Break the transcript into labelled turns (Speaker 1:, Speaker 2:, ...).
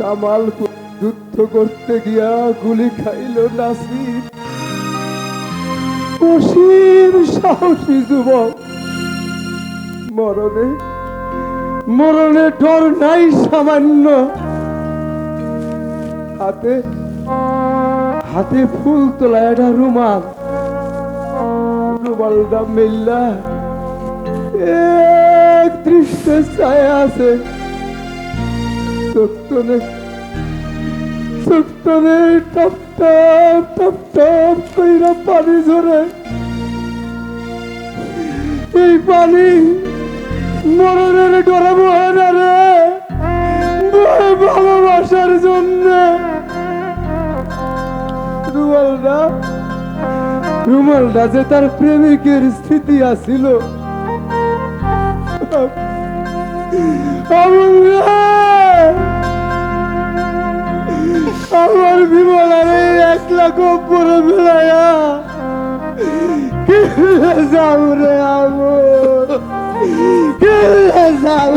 Speaker 1: জামালপুর যুদ্ধ করতে গিয়া গুলি খাইল নাসির। অসীম সাহসী যুবক। মরণে মরণে ডর নাই সামান্য। হাতে হাতে ফুল তোলা একটা রুমাল। রুমালটা মিল্লা। এক দৃশ্যে ছায়া আছে। সত্যনে সত্যনে টপ টপ টপ টপ কইরা পানি ঝরে। এই পানি মরণের ডরে বহে না রে বহে ভালোবাসার জন্য। রুমালটা রুমালটা যে তার প্রেমিকের স্থিতি আসিল আমুল আমার বিমলারে একলা কপরে ফেলায়া কেলে যাব রে আমো? কেলে যাব?